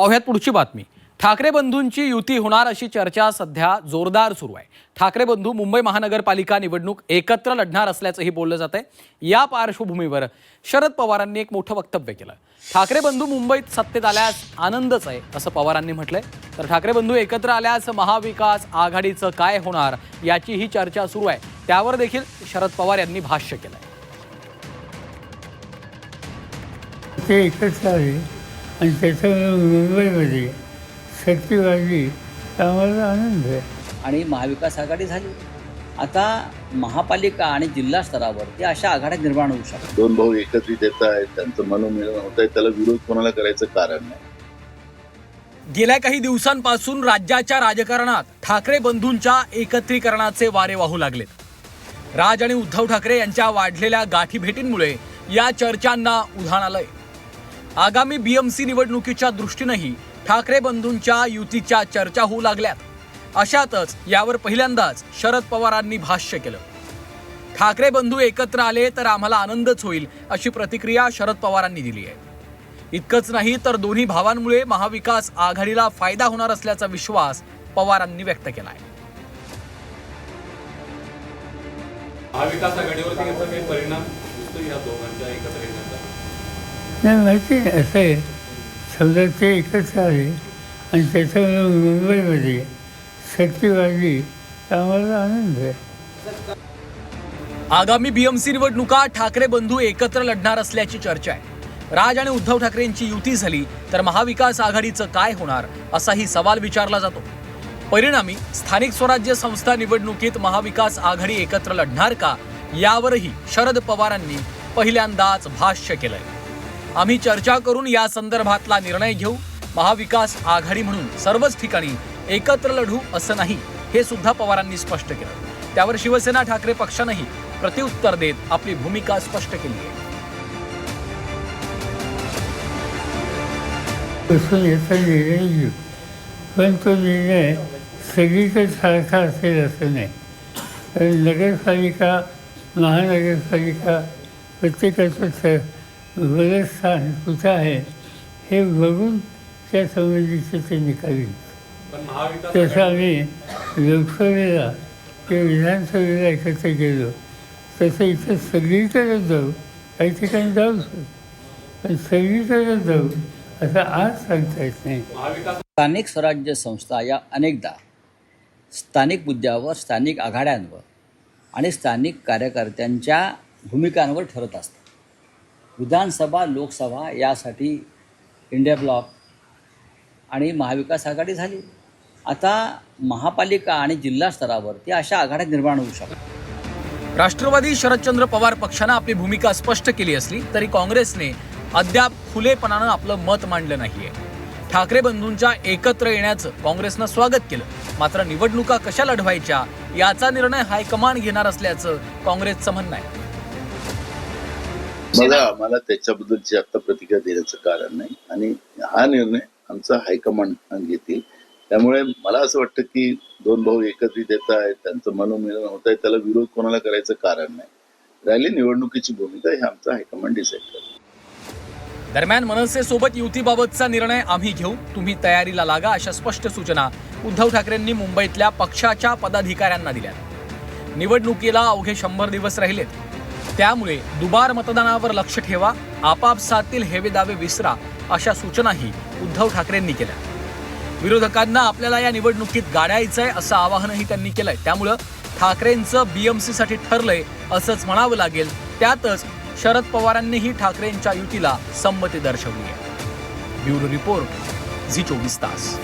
पाहुयात पुढची बातमी. ठाकरे बंधूंची युती होणार अशी चर्चा सध्या जोरदार सुरू आहे. ठाकरे बंधू मुंबई महानगरपालिका निवडणूक एकत्र लढणार असल्याचंही बोललं जात आहे. या पार्श्वभूमीवर शरद पवारांनी एक मोठं वक्तव्य केलं. ठाकरे बंधू मुंबईत सत्तेत आल्यास आनंदच आहे असं पवारांनी म्हटलंय. तर ठाकरे बंधू एकत्र आल्यास महाविकास आघाडीचं काय होणार याची ही चर्चा सुरू आहे. त्यावर देखील शरद पवार यांनी भाष्य केलंय. ते एकत्र आणि त्याच्यामुळे मुंबईमध्ये शक्ती वाढली आम्हाला आनंद आहे. आणि महाविकास आघाडी झाली आता महापालिका आणि जिल्हा स्तरावरती अशा आघाड्या निर्माण होऊ शकतात. दोन भाऊ एकत्रित येत आहेत त्यांचं मनोमिलन होत आहे त्याला विरोध कोणाला करायचं कारण नाही. गेल्या काही दिवसांपासून राज्याच्या राजकारणात ठाकरे बंधूंच्या एकत्रीकरणाचे वारे वाहू लागलेत. राज आणि उद्धव ठाकरे यांच्या वाढलेल्या गाठी भेटींमुळे या चर्चांना उधाण आलंय. आगामी बीएमसी निवडणुकीच्या दृष्टीनंही ठाकरे बंधूंच्या युतीच्या चर्चा होऊ लागल्यात. अशातच यावर पहिल्यांदाच शरद पवारांनी भाष्य केलं. ठाकरे बंधू एकत्र आले तर आम्हाला आनंदच होईल अशी प्रतिक्रिया शरद पवारांनी दिली आहे. इतकंच नाही तर दोन्ही भावांमुळे महाविकास आघाडीला फायदा होणार असल्याचा विश्वास पवारांनी व्यक्त केला आहे महाविकास आघाडीवरती परिणाम दिसतो या दोघांच्या एकत्र येण्याचा? नाही माहिती आहे असं आहे. समजा ते एकत्र आले आणि त्याच्यामुळे मुंबईमध्ये शक्ती वाढली तर आम्हाला आनंद आहे. आगामी बीएमसी निवडणुका ठाकरे बंधू एकत्र लढणार असल्याची चर्चा आहे. राज आणि उद्धव ठाकरेंची युती झाली तर महाविकास आघाडीचं काय होणार असाही सवाल विचारला जातो. परिणामी स्थानिक स्वराज्य संस्था निवडणुकीत महाविकास आघाडी एकत्र लढणार का यावरही शरद पवारांनी पहिल्यांदाच भाष्य केलंय. आम्ही चर्चा करून या संदर्भातला निर्णय घेऊ. महाविकास आघाडी म्हणून सर्वच ठिकाणी एकत्र लढू असं नाही हे सुद्धा पवारांनी स्पष्ट केलं. त्यावर शिवसेना ठाकरे पक्षानंही प्रत्युत्तर देत आपली भूमिका स्पष्ट केली आहे. बसून याचा निर्णय घेऊ. पण तो निर्णय सगळीकडे सारखा असेल असं नाही. कारण नगरपालिका महानगरपालिका प्रत्येकाचं स्थान कुठं आहे. हे बघून त्या संबंधीचे ते निकाल. तसं आम्ही लोकसभेला किंवा विधानसभेला एकत्र गेलो तसं इथं सगळीकडे जाऊ काही ठिकाणी जाऊ पण सगळीकडे जाऊ असं आज सांगता येत नाही. स्थानिक स्वराज्य संस्था या अनेकदा स्थानिक मुद्द्यावर स्थानिक आघाड्यांवर आणि स्थानिक कार्यकर्त्यांच्या भूमिकांवर ठरत असतात. विधानसभा लोकसभा यासाठी इंडिया ब्लॉक आणि महाविकास आघाडी झाली. आता महापालिका आणि जिल्हा स्तरावरती अशा आघाड्या निर्माण होऊ शकतात. राष्ट्रवादी शरदचंद्र पवार पक्षानं आपली भूमिका स्पष्ट केली असली तरी काँग्रेसने अद्याप खुलेपणानं आपलं मत मांडलं नाहीये. ठाकरे बंधूंच्या एकत्र येण्याचं काँग्रेसनं स्वागत केलं. मात्र निवडणुका कशा लढवायच्या याचा निर्णय हायकमांड घेणार असल्याचं काँग्रेसचं म्हणणं आहे. बघा आम्हाला त्याच्याबद्दलची आता प्रतिक्रिया देण्याचं कारण नाही. आणि हा निर्णय आमचा हायकमांड घेतील. त्यामुळे मला असं वाटतं की दोन भाऊ एकत्रित येत आहेत त्यांचं मनोमिलन होत आहे त्याला विरोध कोणाला करायचं कारण नाही. राहिली निवडणुकीची भूमिका हे आमचा हायकमांड डिसाईड करतो. दरम्यान मनसे सोबत युतीबाबतचा निर्णय आम्ही घेऊ. तुम्ही तयारीला लागा अशा स्पष्ट सूचना उद्धव ठाकरेंनी मुंबईतल्या पक्षाच्या पदाधिकाऱ्यांना दिल्या. निवडणुकीला अवघे शंभर दिवस राहिलेत. त्यामुळे दुबार मतदानावर लक्ष ठेवा आपापसातील हेवे दावे विसरा अशा सूचनाही उद्धव ठाकरेंनी केल्या. विरोधकांना आपल्याला या निवडणुकीत गाडायचंय असं आवाहनही त्यांनी केलंय. त्यामुळं ठाकरेंचं बीएमसी साठी ठरलंय असंच म्हणावं लागेल. त्यातच शरद पवारांनीही ठाकरेंच्या युतीला संमती दर्शवली आहे ब्युरो रिपोर्ट झी चोवीस तास.